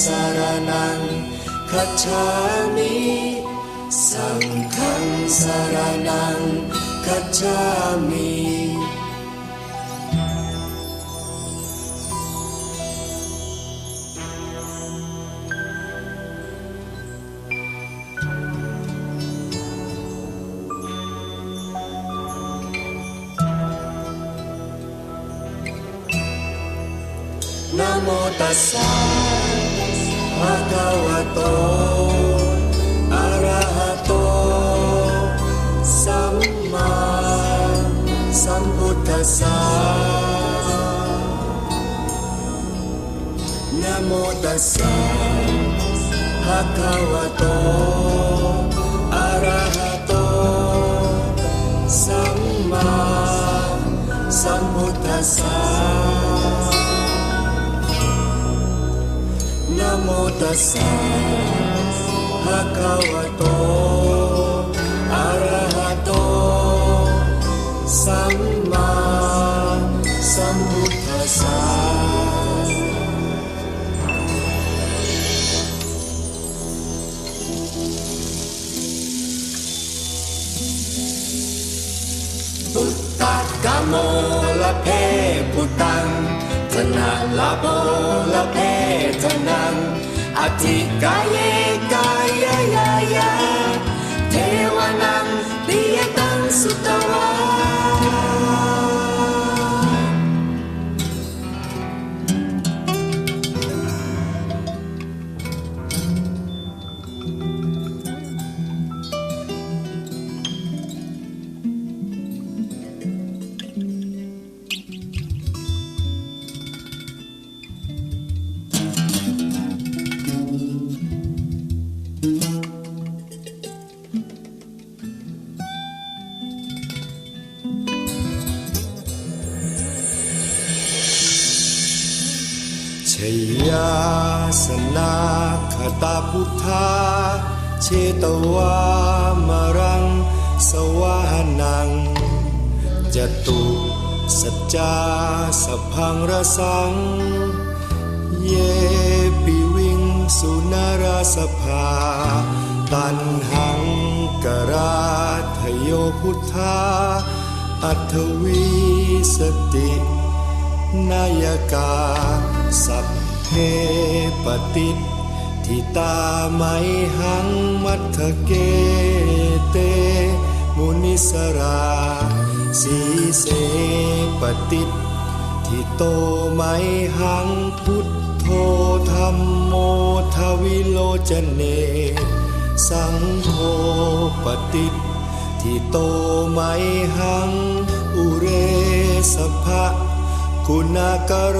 สารนังคัจฉามิสังฆังสารนังคัจฉามินโมตัสสะ ภะคะวะโตอะระหะโตสัมมา อ ยาสนาคตาพุทธา เชตวามรัง สวานังจตุสัจจาสพังระสัง เยปิวิงสุนาราสภา ตันหังกราทโยพุทธา อัทวีสตินายกาสัพ เพปฏิทิตาไมหังมัทเกเต มุนิสราสีเสปฏิทิโตไมหังพุทโธธรรมโมทวิโลจเน สังโฆปฏิทิโตไมหัง อุเรสภะคุณากโร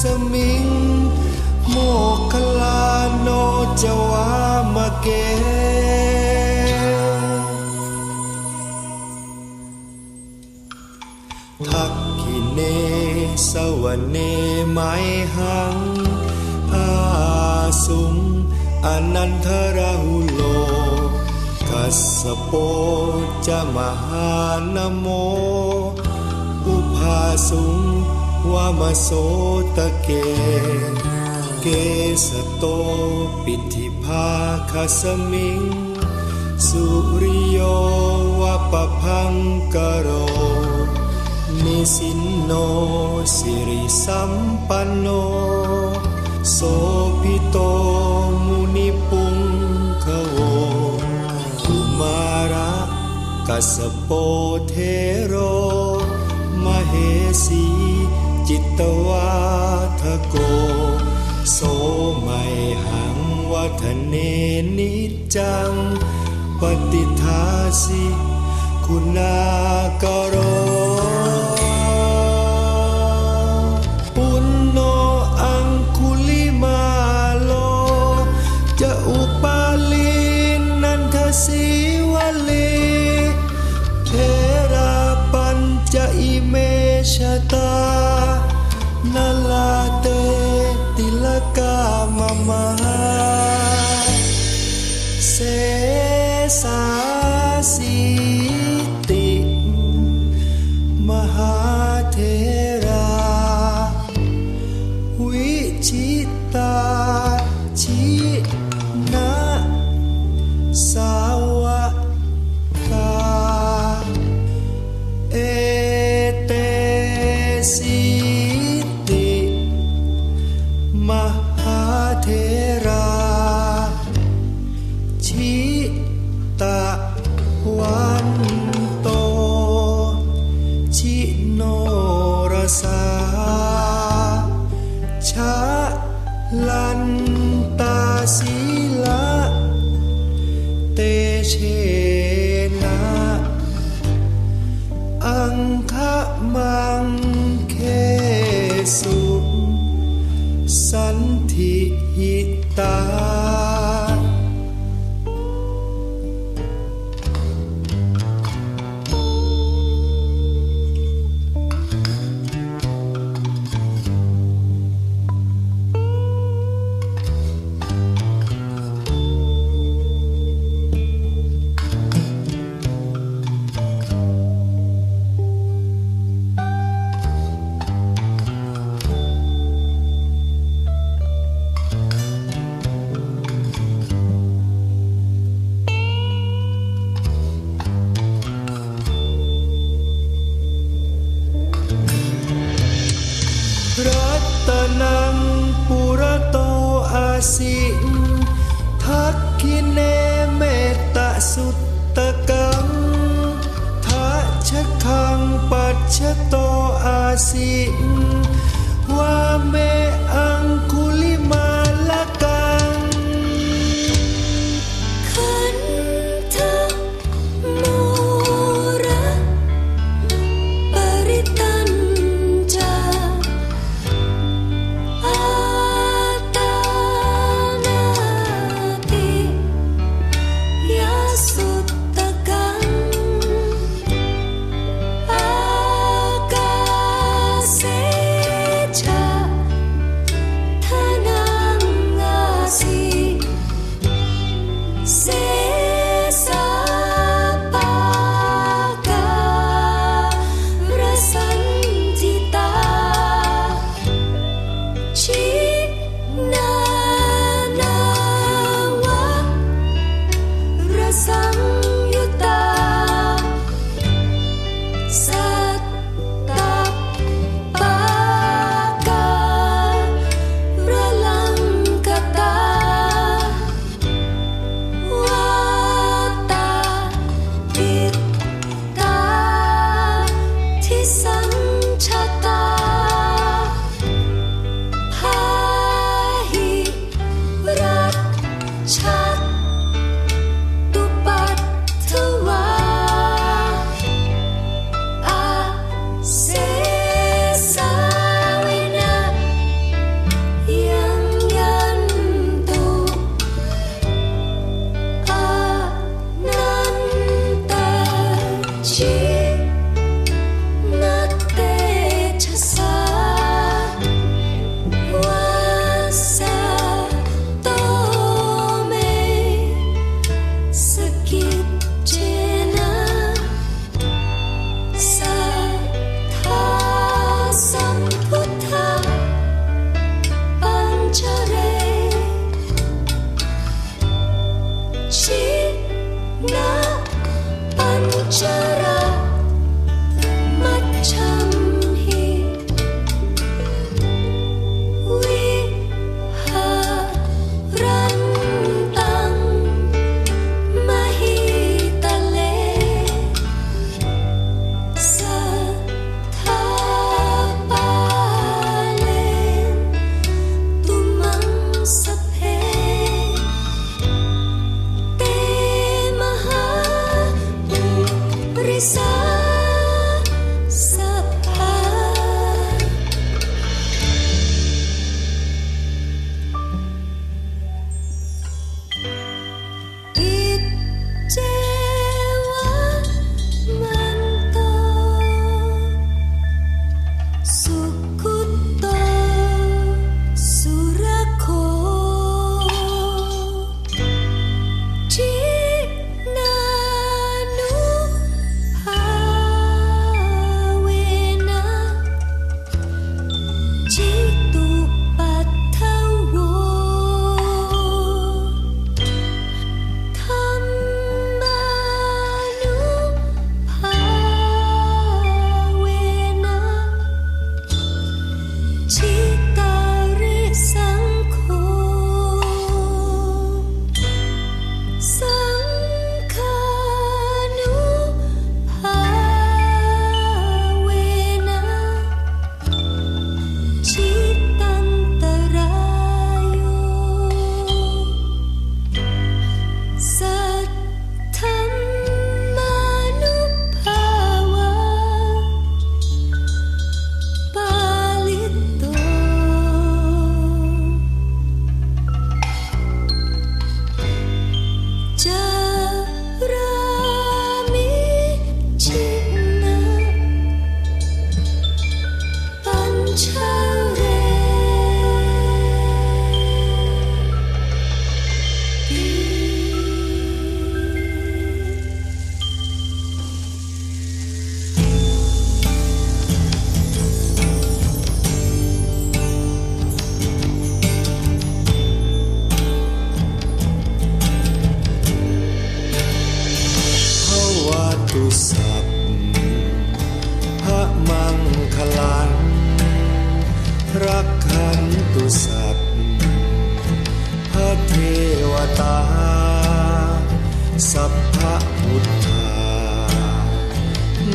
สมิง โมคลาโนจวามเกทักขิเนสวเนไมหังอาสุงอนันทราหุโลกัสโปจะมหานโม อุภาสุง ตะเก เกสโตปิธิภาคสมิง สุริโยวะปะพังกโร นิสินโนสิริสัมปันโน โสพิโตมุนิปุงขโวกุมาระกัสสโปเทโร มเหสี จิตวาทโก โสไมหังวัฒเนนิจจัง ปฏิทาสิ คุณากโร ลันตาศีละเตเช สิทักขิเนเมตตสุตตะกังทัชคังปัจฉโตอาสิ so ขันตุสัตว์พระเทวตา สัพพะพุทธา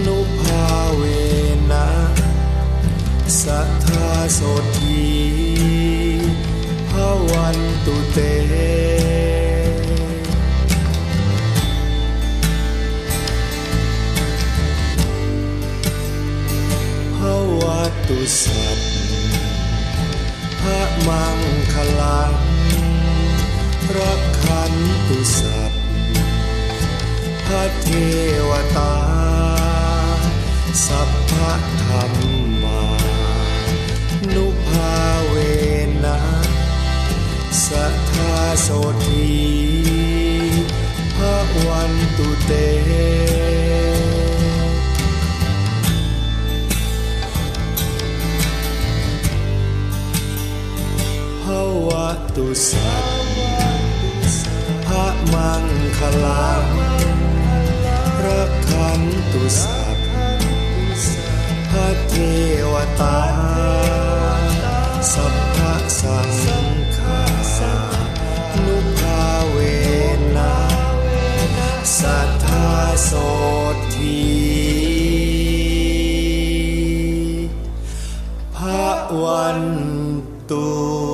นุภาเวนะสัทธาโสทีพระวันตุเตพรวตุสัต ระมังคลังรักขันตุสัพพระเทวตา สัพพะธรรมา นุภาเวนะสัทธาโสธีภะวันตุเต ตุสัพพระมังคลังรักขันตุสัพพระเทวตา สัพพะสังฆานุภาเวนะสัทธาโสธีพระวันตุ